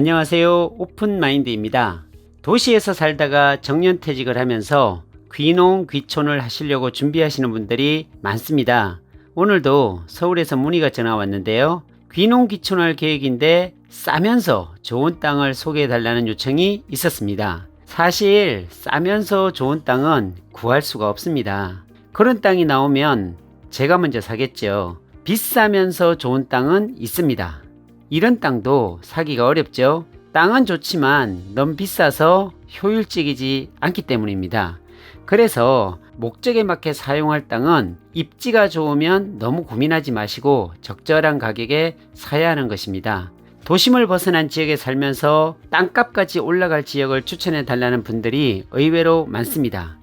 안녕하세요. 오픈마인드입니다. 도시에서 살다가 정년퇴직을 하면서 귀농, 귀촌을 하시려고 준비하시는 분들이 많습니다. 오늘도 서울에서 문의가 전화 왔는데요. 귀농, 귀촌할 계획인데 싸면서 좋은 땅을 소개해 달라는 요청이 있었습니다. 사실 싸면서 좋은 땅은 구할 수가 없습니다. 그런 땅이 나오면 제가 먼저 사겠죠. 비싸면서 좋은 땅은 있습니다. 이런 땅도 사기가 어렵죠. 땅은 좋지만 너무 비싸서 효율적이지 않기 때문입니다. 그래서 목적에 맞게 사용할 땅은 입지가 좋으면 너무 고민하지 마시고 적절한 가격에 사야 하는 것입니다. 도심을 벗어난 지역에 살면서 땅값까지 올라갈 지역을 추천해 달라는 분들이 의외로 많습니다.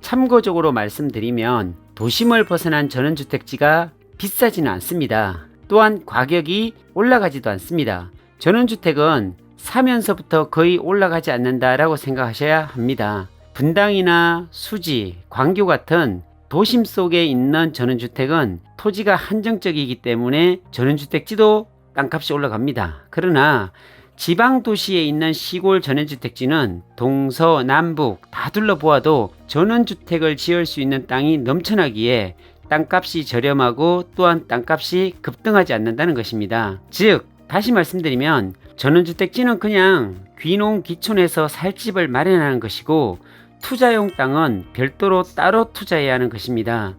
참고적으로 말씀드리면 도심을 벗어난 전원주택지가 비싸지는 않습니다. 또한 가격이 올라가지도 않습니다. 전원주택은 사면서부터 거의 올라가지 않는다라고 생각하셔야 합니다. 분당이나 수지, 광교 같은 도심 속에 있는 전원주택은 토지가 한정적이기 때문에 전원주택지도 땅값이 올라갑니다. 그러나 지방 도시에 있는 시골 전원주택지는 동서, 남북 다 둘러보아도 전원주택을 지을 수 있는 땅이 넘쳐나기에 땅값이 저렴하고 또한 땅값이 급등하지 않는다는 것입니다. 즉, 다시 말씀드리면 전원주택지는 그냥 귀농 귀촌에서 살 집을 마련하는 것이고 투자용 땅은 별도로 따로 투자해야 하는 것입니다.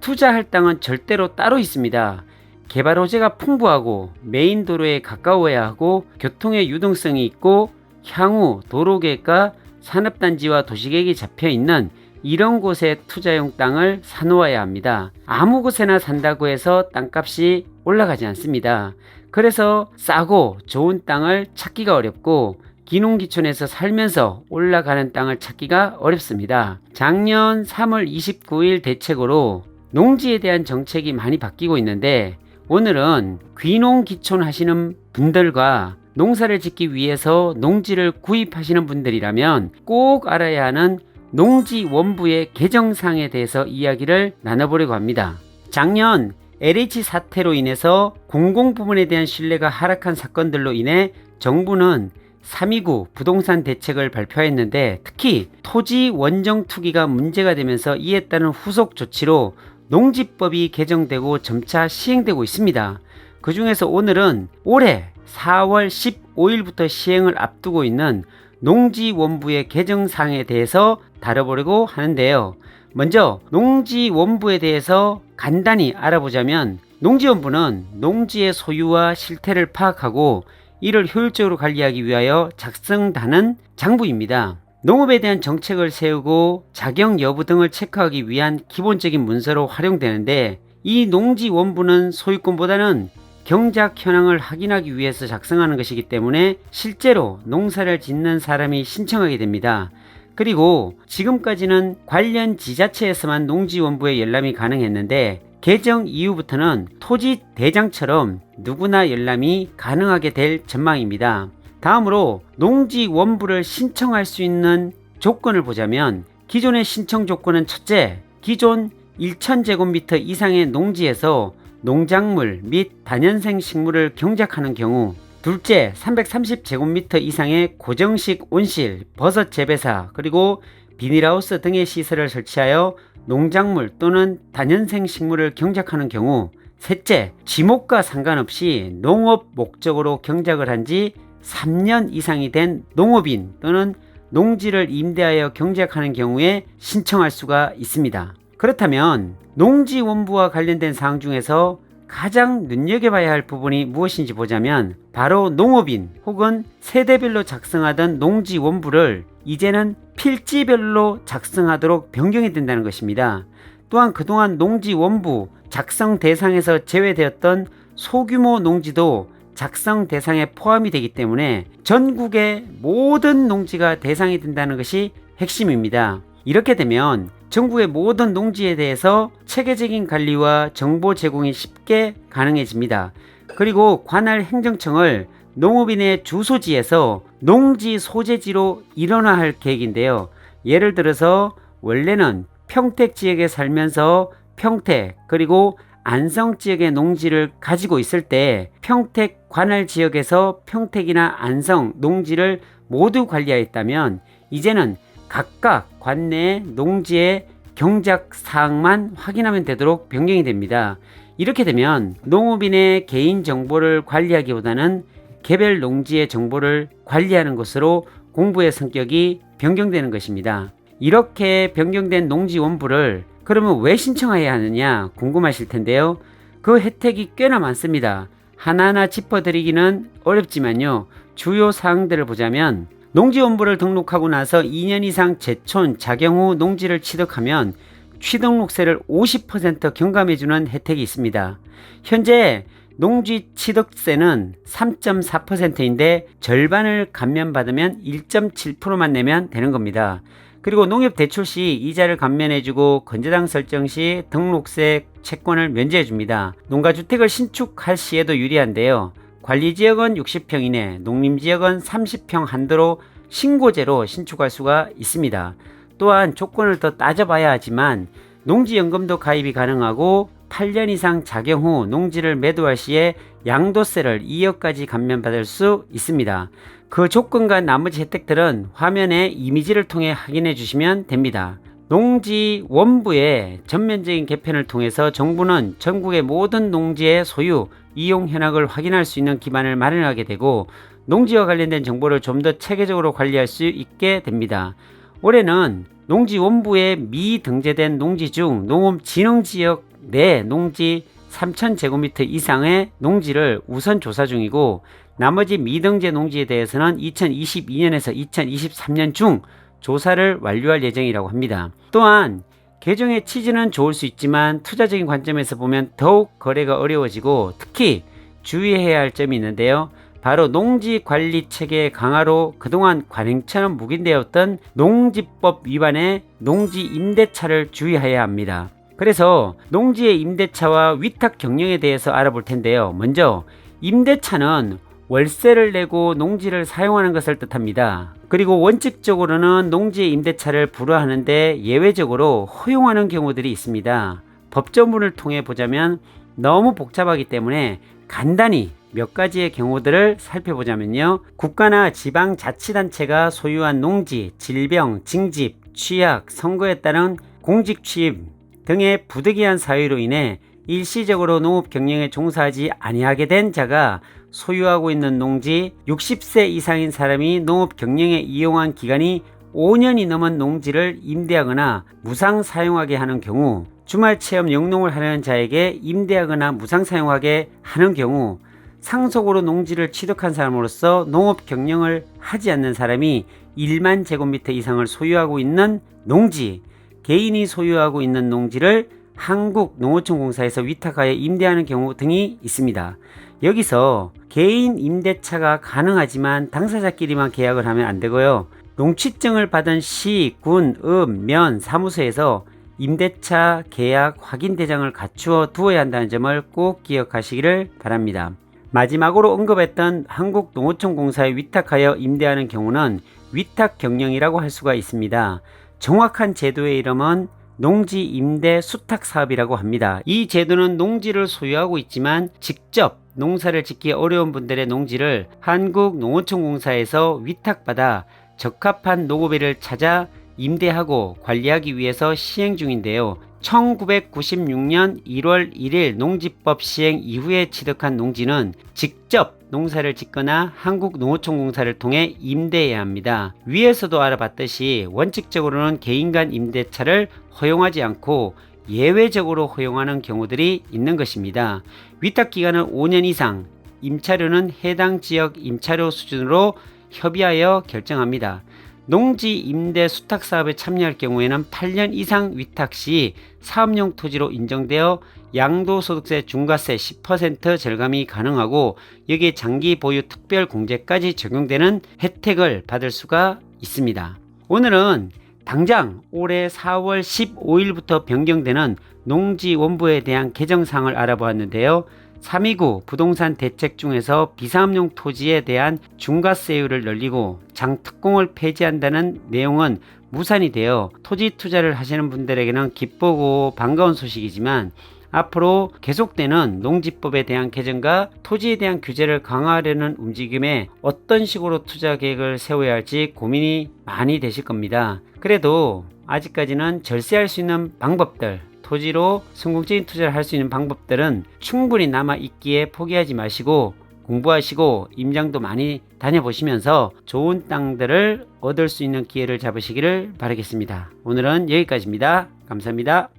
투자할 땅은 절대로 따로 있습니다. 개발 호재가 풍부하고 메인 도로에 가까워야 하고 교통의 유동성이 있고 향후 도로 계획과 산업단지와 도시계획이 잡혀 있는 이런 곳에 투자용 땅을 사놓아야 합니다. 아무 곳에나 산다고 해서 땅값이 올라가지 않습니다. 그래서 싸고 좋은 땅을 찾기가 어렵고 기농기촌에서 살면서 올라가는 땅을 찾기가 어렵습니다. 작년 3월 29일 대책으로 농지에 대한 정책이 많이 바뀌고 있는데 오늘은 귀농기촌 하시는 분들과 농사를 짓기 위해서 농지를 구입하시는 분들이라면 꼭 알아야 하는 농지 원부의 개정상에 대해서 이야기를 나눠보려고 합니다. 작년 LH 사태로 인해서 공공 부문에 대한 신뢰가 하락한 사건들로 인해 정부는 329 부동산 대책을 발표했는데 특히 토지 원정 투기가 문제가 되면서 이에 따른 후속 조치로 농지법이 개정되고 점차 시행되고 있습니다. 그 중에서 오늘은 올해 4월 15일부터 시행을 앞두고 있는 농지원부의 개정사항에 대해서 다뤄보려고 하는데요. 먼저 농지 원부에 대해서 간단히 알아보자면 농지 원부는 농지의 소유와 실태를 파악하고 이를 효율적으로 관리하기 위하여 작성다는 장부입니다. 농업에 대한 정책을 세우고 자격 여부 등을 체크하기 위한 기본적인 문서로 활용되는데 이 농지 원부는 소유권보다는 경작 현황을 확인하기 위해서 작성하는 것이기 때문에 실제로 농사를 짓는 사람이 신청하게 됩니다. 그리고 지금까지는 관련 지자체에서만 농지원부에 열람이 가능했는데 개정 이후부터는 토지 대장처럼 누구나 열람이 가능하게 될 전망입니다. 다음으로 농지 원부를 신청할 수 있는 조건을 보자면 기존의 신청 조건은 첫째, 기존 1000제곱미터 이상의 농지에서 농작물 및 다년생 식물을 경작하는 경우 둘째 330제곱미터 이상의 고정식 온실, 버섯 재배사, 그리고 비닐하우스 등의 시설을 설치하여 농작물 또는 다년생 식물을 경작하는 경우 셋째 지목과 상관없이 농업 목적으로 경작을 한 지 3년 이상이 된 농업인 또는 농지를 임대하여 경작하는 경우에 신청할 수가 있습니다. 그렇다면 농지 원부와 관련된 사항 중에서 가장 눈여겨봐야 할 부분이 무엇인지 보자면 바로 농업인 혹은 세대별로 작성하던 농지 원부를 이제는 필지별로 작성하도록 변경이 된다는 것입니다. 또한 그동안 농지 원부 작성 대상에서 제외되었던 소규모 농지도 작성 대상에 포함이 되기 때문에 전국의 모든 농지가 대상이 된다는 것이 핵심입니다. 이렇게 되면 전국의 모든 농지에 대해서 체계적인 관리와 정보 제공이 쉽게 가능해집니다. 그리고 관할 행정청을 농업인의 주소지에서 농지 소재지로 일원화할 계획인데요. 예를 들어서 원래는 평택 지역에 살면서 평택 그리고 안성 지역의 농지를 가지고 있을 때 평택 관할 지역에서 평택이나 안성 농지를 모두 관리하였다면 이제는 각각 관내 농지의 경작 사항만 확인하면 되도록 변경이 됩니다. 이렇게 되면 농업인의 개인 정보를 관리하기보다는 개별 농지의 정보를 관리하는 것으로 공부의 성격이 변경되는 것입니다. 이렇게 변경된 농지 원부를 그러면 왜 신청해야 하느냐 궁금하실 텐데요. 그 혜택이 꽤나 많습니다. 하나하나 짚어드리기는 어렵지만요. 주요 사항들을 보자면 농지원부를 등록하고 나서 2년 이상 제촌, 자경 후 농지를 취득하면 취등록세를 50% 경감해주는 혜택이 있습니다. 현재 농지 취득세는 3.4%인데 절반을 감면받으면 1.7%만 내면 되는 겁니다. 그리고 농협 대출 시 이자를 감면해주고 건재당 설정 시 등록세 채권을 면제해줍니다. 농가주택을 신축할 시에도 유리한데요. 관리지역은 60평 이내, 농림지역은 30평 한도로 신고제로 신축할 수가 있습니다. 또한 조건을 더 따져봐야 하지만 농지연금도 가입이 가능하고 8년 이상 작용 후 농지를 매도할 시에 양도세를 2억까지 감면받을 수 있습니다. 그 조건과 나머지 혜택들은 화면에 이미지를 통해 확인해 주시면 됩니다. 농지 원부의 전면적인 개편을 통해서 정부는 전국의 모든 농지의 소유, 이용 현황을 확인할 수 있는 기반을 마련하게 되고 농지와 관련된 정보를 좀 더 체계적으로 관리할 수 있게 됩니다. 올해는 농지 원부에 미등재된 농지 중 농업진흥지역 내 농지 3,000제곱미터 이상의 농지를 우선 조사 중이고 나머지 미등재 농지에 대해서는 2022년에서 2023년 중 조사를 완료할 예정이라고 합니다. 또한 개정의 취지는 좋을 수 있지만 투자적인 관점에서 보면 더욱 거래가 어려워지고 특히 주의해야 할 점이 있는데요. 바로 농지 관리 체계 강화로 그동안 관행처럼 묵인되었던 농지법 위반의 농지 임대차를 주의해야 합니다. 그래서 농지의 임대차와 위탁 경영에 대해서 알아볼 텐데요. 먼저 임대차는 월세를 내고 농지를 사용하는 것을 뜻합니다. 그리고 원칙적으로는 농지의 임대차를 불허하는데 예외적으로 허용하는 경우들이 있습니다. 법조문을 통해 보자면 너무 복잡하기 때문에 간단히 몇 가지의 경우들을 살펴보자면요. 국가나 지방 자치단체가 소유한 농지, 질병, 징집, 취약, 선거에 따른 공직 취임 등의 부득이한 사유로 인해 일시적으로 농업 경영에 종사하지 아니하게 된 자가 소유하고 있는 농지 60세 이상인 사람이 농업 경영에 이용한 기간이 5년이 넘은 농지를 임대하거나 무상 사용하게 하는 경우 주말 체험 영농을 하려는 자에게 임대하거나 무상 사용하게 하는 경우 상속으로 농지를 취득한 사람으로서 농업 경영을 하지 않는 사람이 1만 제곱미터 이상을 소유하고 있는 농지, 개인이 소유하고 있는 농지를 한국농어촌공사에서 위탁하여 임대하는 경우 등이 있습니다. 여기서 개인 임대차가 가능하지만 당사자끼리만 계약을 하면 안 되고요. 농취증을 받은 시, 군, 읍, 면, 사무소에서 임대차 계약 확인 대장을 갖추어 두어야 한다는 점을 꼭 기억하시기를 바랍니다. 마지막으로 언급했던 한국농어촌공사에 위탁하여 임대하는 경우는 위탁 경영이라고 할 수가 있습니다. 정확한 제도의 이름은 농지 임대 수탁 사업이라고 합니다. 이 제도는 농지를 소유하고 있지만 직접 농사를 짓기 어려운 분들의 농지를 한국농어촌공사에서 위탁받아 적합한 노고비를 찾아 임대하고 관리하기 위해서 시행 중인데요. 1996년 1월 1일 농지법 시행 이후에 취득한 농지는 직접 농사를 짓거나 한국농어촌공사를 통해 임대해야 합니다. 위에서도 알아봤듯이 원칙적으로는 개인 간 임대차를 허용하지 않고 예외적으로 허용하는 경우들이 있는 것입니다. 위탁 기간은 5년 이상, 임차료는 해당 지역 임차료 수준으로 협의하여 결정합니다. 농지 임대 수탁 사업에 참여할 경우에는 8년 이상 위탁 시 사업용 토지로 인정되어 양도소득세 중과세 10% 절감이 가능하고 여기에 장기 보유 특별 공제까지 적용되는 혜택을 받을 수가 있습니다. 오늘은 당장 올해 4월 15일부터 변경되는 농지 원부에 대한 개정사항을 알아보았는데요. 329 부동산 대책 중에서 비사업용 토지에 대한 중과세율을 늘리고 장특공을 폐지한다는 내용은 무산이 되어 토지 투자를 하시는 분들에게는 기쁘고 반가운 소식이지만 앞으로 계속되는 농지법에 대한 개정과 토지에 대한 규제를 강화하려는 움직임에 어떤 식으로 투자 계획을 세워야 할지 고민이 많이 되실 겁니다. 그래도 아직까지는 절세할 수 있는 방법들, 토지로 성공적인 투자를 할 수 있는 방법들은 충분히 남아 있기에 포기하지 마시고 공부하시고 임장도 많이 다녀보시면서 좋은 땅들을 얻을 수 있는 기회를 잡으시기를 바라겠습니다. 오늘은 여기까지입니다. 감사합니다.